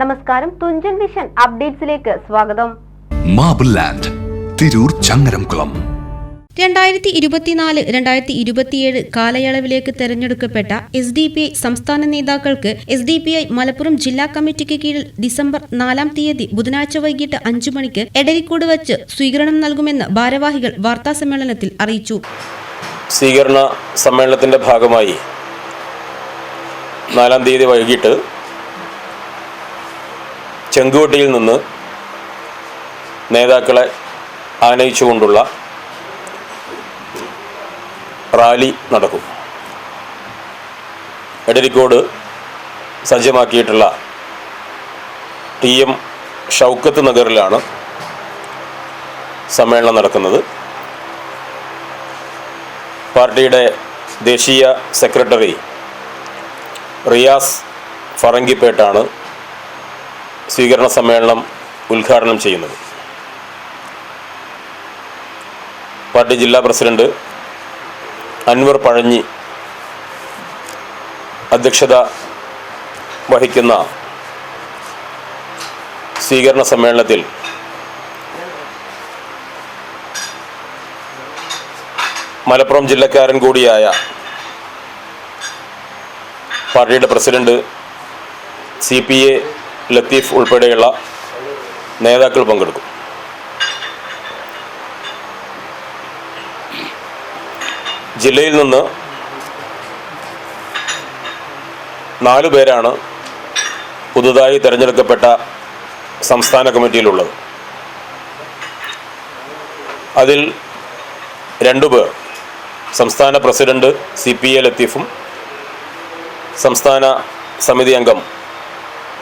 നമസ്കാരം തുഞ്ചൻ വിഷൻ അപ്ഡേറ്റ്സിലേക്ക് സ്വാഗതം. Marble land Tirur Changaramkulam. രണ്ടായിരത്തി ഇരുപത്തിനാല് രണ്ടായിരത്തി ഇരുപത്തിയേഴ് കാലയളവിലേക്ക് തെരഞ്ഞെടുക്കപ്പെട്ട എസ് ഡി പി ഐ സംസ്ഥാന നേതാക്കൾക്ക് S D P I Malappuram ജില്ലാ കമ്മിറ്റിക്ക് കീഴിൽ ഡിസംബർ നാലാം തീയതി ബുധനാഴ്ച വൈകിട്ട് അഞ്ചു മണിക്ക് എടരിക്കോട് വച്ച് സ്വീകരണം നൽകുമെന്ന് ഭാരവാഹികൾ വാർത്താസമ്മേളനത്തിൽ അറിയിച്ചു. സ്വീകരണ സമ്മേളനത്തിന്റെ ഭാഗമായി നാലാം തീയതി വൈകിട്ട് ചെങ്കുവട്ടിയിൽ നിന്ന് നേതാക്കളെ ആനയിച്ചുകൊണ്ടുള്ള റാലി നടക്കും. എടരിക്കോട് സജ്ജമാക്കിയിട്ടുള്ള ടി എം ഷൗക്കത്ത് നഗറിലാണ് സമ്മേളനം നടക്കുന്നത്. പാർട്ടിയുടെ ദേശീയ സെക്രട്ടറി റിയാസ് ഫറങ്കിപ്പേട്ടാണ് സ്വീകരണ സമ്മേളനം ഉദ്ഘാടനം ചെയ്യുന്നത്. പാർട്ടി ജില്ലാ പ്രസിഡന്റ് അൻവർ പഴഞ്ഞി അധ്യക്ഷത വഹിക്കുന്ന സ്വീകരണ സമ്മേളനത്തിൽ മലപ്പുറം ജില്ലക്കാരൻ കൂടിയായ പാർട്ടിയുടെ president C P A Latheef ഉൾപ്പെടെയുള്ള നേതാക്കൾ പങ്കെടുക്കും. ജില്ലയിൽ നിന്ന് നാലു പേരാണ് പുതുതായി തിരഞ്ഞെടുക്കപ്പെട്ട സംസ്ഥാന കമ്മിറ്റിയിലുള്ളത്. അതിൽ രണ്ടു പേർ സംസ്ഥാന പ്രസിഡന്റ് സി പി എ ലത്തീഫും സംസ്ഥാന സമിതി അംഗം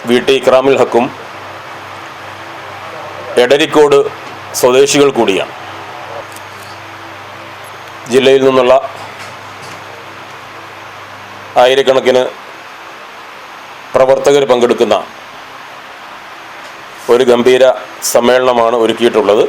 വി ടി ഇക്രാമുൽ ഹക്കും എടരിക്കോട് സ്വദേശികൾ കൂടിയാണ്. ജില്ലയിൽ നിന്നുള്ള ആയിരക്കണക്കിന് പ്രവർത്തകർ പങ്കെടുക്കുന്ന ഒരു ഗംഭീര സമ്മേളനമാണ് ഒരുക്കിയിട്ടുള്ളത്.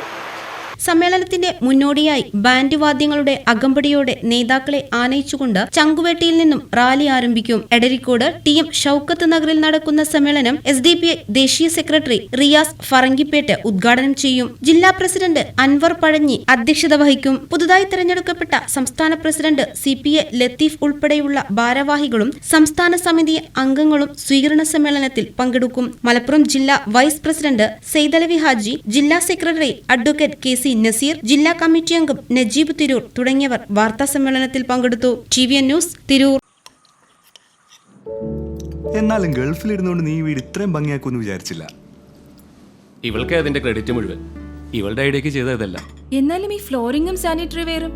സമ്മേളനത്തിന്റെ മുന്നോടിയായി ബാൻഡ് വാദ്യങ്ങളുടെ അകമ്പടിയോടെ നേതാക്കളെ ആനയിച്ചുകൊണ്ട് ചങ്കുവേട്ടിയിൽ നിന്നും റാലി ആരംഭിക്കും. എടരിക്കോട് ടി എം ഷൌക്കത്ത് നഗറിൽ നടക്കുന്ന സമ്മേളനം എസ് ഡി പി ഐ ദേശീയ സെക്രട്ടറി റിയാസ് ഫറങ്കിപ്പേട്ട് ഉദ്ഘാടനം ചെയ്യും. ജില്ലാ പ്രസിഡന്റ് അൻവർ പഴഞ്ഞി അധ്യക്ഷത വഹിക്കും. പുതുതായി തെരഞ്ഞെടുക്കപ്പെട്ട സംസ്ഥാന president C P A Latheef ഉൾപ്പെടെയുള്ള ഭാരവാഹികളും സംസ്ഥാന സമിതി അംഗങ്ങളും സ്വീകരണ സമ്മേളനത്തിൽ പങ്കെടുക്കും. മലപ്പുറം ജില്ലാ വൈസ് പ്രസിഡന്റ് സെയ്തലവി ഹാജി ജില്ലാ secretary advocate K C Nazeer ജില്ലാ കമ്മിറ്റി അംഗം നജീബ് തിരൂർ തുടങ്ങിയവർ വാർത്താ സമ്മേളനത്തിൽ പങ്കെടുത്തു. T V N news Tirur. എന്നാലും ഗൾഫിലിരുന്നുകൊണ്ട് നീ വീട് ഇത്രയും ഭംഗിയാക്കുമെന്ന് വിചാരിച്ചില്ല. ഇവൾക്ക് അതിന്റെ ക്രെഡിറ്റ് മുഴുവൻ. ഇവളുടെ ഐഡിയക്ക് ചെയ്ത ഇതല്ല. എന്നാലും ഈ ഫ്ലോറിംഗും സാനിറ്ററി വെയറും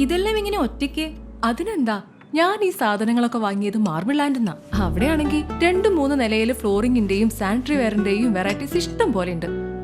ഇതെല്ലാം ഇങ്ങനെ ഒറ്റയ്ക്ക്? അതിനെന്താ? ഞാൻ ഈ സാധനങ്ങളൊക്കെ വാങ്ങിയത് മാർബിൾ ലാൻഡ് എന്നാ അവിടെയാണെങ്കിൽ രണ്ടു മൂന്ന് നിലയിൽ ഫ്ലോറിങ്ങിന്റെയും സാനിറ്ററി വെയറിന്റെയും വെറൈറ്റീസ് ഇഷ്ടം പോലെ ഉണ്ട്.